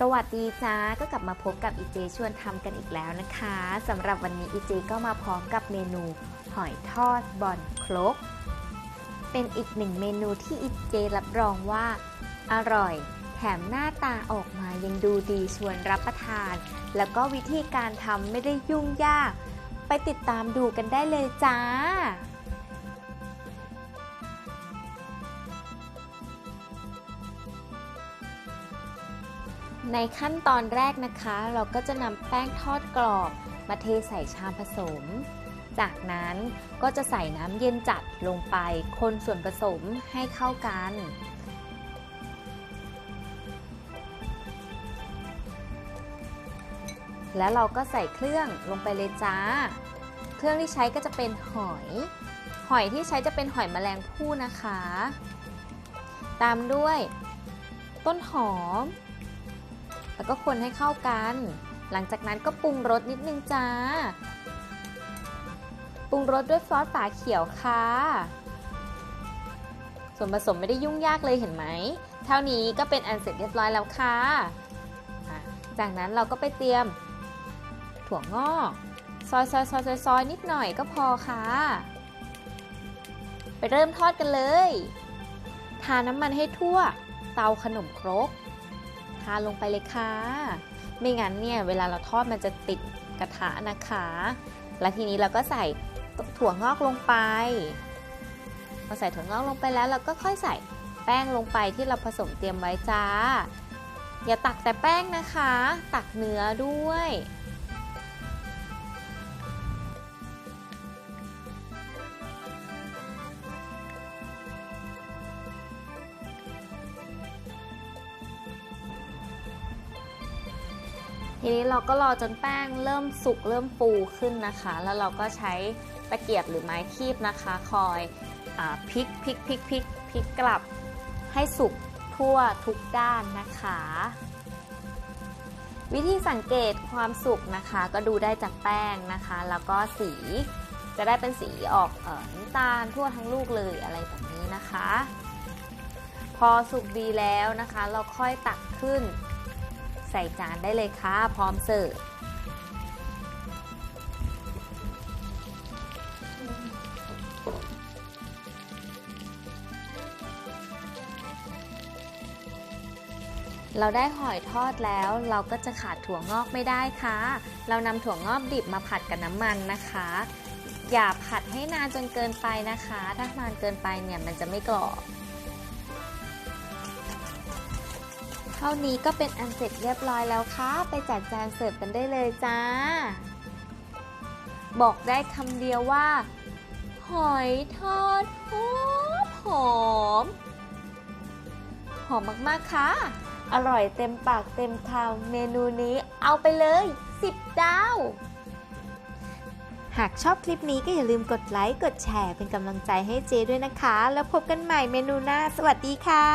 สวัสดีจ้าก็กลับมาพบกับอีเจชวนทำกันอีกแล้วนะคะสำหรับวันนี้อีเจก็มาพร้อมกับเมนูหอยทอดบอนครก เป็นอีกหนึ่งเมนูที่อีเจรับรองว่า อร่อย แถมหน้าตาออกมายังดูดีชวนรับประทาน แล้วก็วิธีการทำไม่ได้ยุ่งยาก ไปติดตามดูกันได้เลยจ้า ในขั้นตอนแรกนะคะ เราก็จะนำแป้งทอดกรอบ มาเทใส่ชามผสม จากนั้นก็จะใส่น้ำเย็นจัดลงไป คนส่วนผสมให้เข้ากัน แล้วเราก็ใส่เครื่องลงไปเลยจ้า เครื่องที่ใช้ก็จะเป็นหอย หอยที่ใช้จะเป็นหอยแมลงภู่นะคะ ตามด้วย ต้นหอม แล้วก็คนให้เข้ากัน หลังจากนั้นก็ปรุงรสนิดนึงจ้า ปรุงรสด้วยซอสฝาเขียวค่ะ ส่วนผสมไม่ได้ยุ่งยากเลยเห็นไหม เท่านี้ก็เป็นอันเสร็จเรียบร้อยแล้วค่ะ จากนั้นเราก็ไปเตรียม ถั่วงอกซอยซอยซอยซอยซอยนิดหน่อยก็พอค่ะ ไปเริ่มทอดกันเลย ทาน้ำมันให้ทั่ว เตาขนมครก ทาลงไปเลยค่ะ ไม่งั้นเนี่ยเวลาเราทอดมันจะติดกระทะนะคะ และทีนี้เราก็ใส่ถั่วงอกลงไปพอใส่ถั่วงอกลงไปแล้วเราก็ค่อยใส่แป้งลงไปที่เราผสมเตรียมไว้จ้า อย่าตักแต่แป้งนะคะ ตักเนื้อด้วย ทีนี้เราก็รอจนแป้งเริ่มสุกเริ่มฟูขึ้นนะคะ แล้วเราก็ใช้ตะเกียบหรือไม้คีบนะคะ คอยอพลิกพลิกพลิกพลิกพลิกกลับให้สุกทั่วทุกด้านนะคะ วิธีสังเกตความสุกนะคะ ก็ดูได้จากแป้งนะคะ แล้วก็สีจะได้เป็นสีออกเออน้ำตาลทั่วทั้งลูกเลยอะไรแบบนี้นะคะ พอสุกดีแล้วนะคะ เราค่อยตักขึ้น ใส่จานได้เลยค่ะ พร้อมเสิร์ฟเราได้หอยทอดแล้วเราก็จะขาดถั่วงอกไม่ได้ค่ะ เรานำถั่วงอกดิบมาผัดกับน้ำมันนะคะ อย่าผัดให้นานจนเกินไปนะคะ ถ้านานเกินไปเนี่ยมันจะไม่กรอบ ท่านี้ก็เป็นอันเสร็จเรียบร้อยแล้วค่ะ ไปจัดจานเสิร์ฟกันได้เลยจ้า บอกได้คำเดียวว่า หอยทอดหอมหอม หอมมาก ๆ ค่ะ อร่อยเต็มปากเต็มคำเมนูนี้เอาไปเลย 10 ดาว หากชอบคลิปนี้ก็อย่าลืมกดไลค์ กดแชร์เป็นกำลังใจให้เจด้วยนะคะ แล้วพบกันใหม่เมนูหน้า สวัสดีค่ะ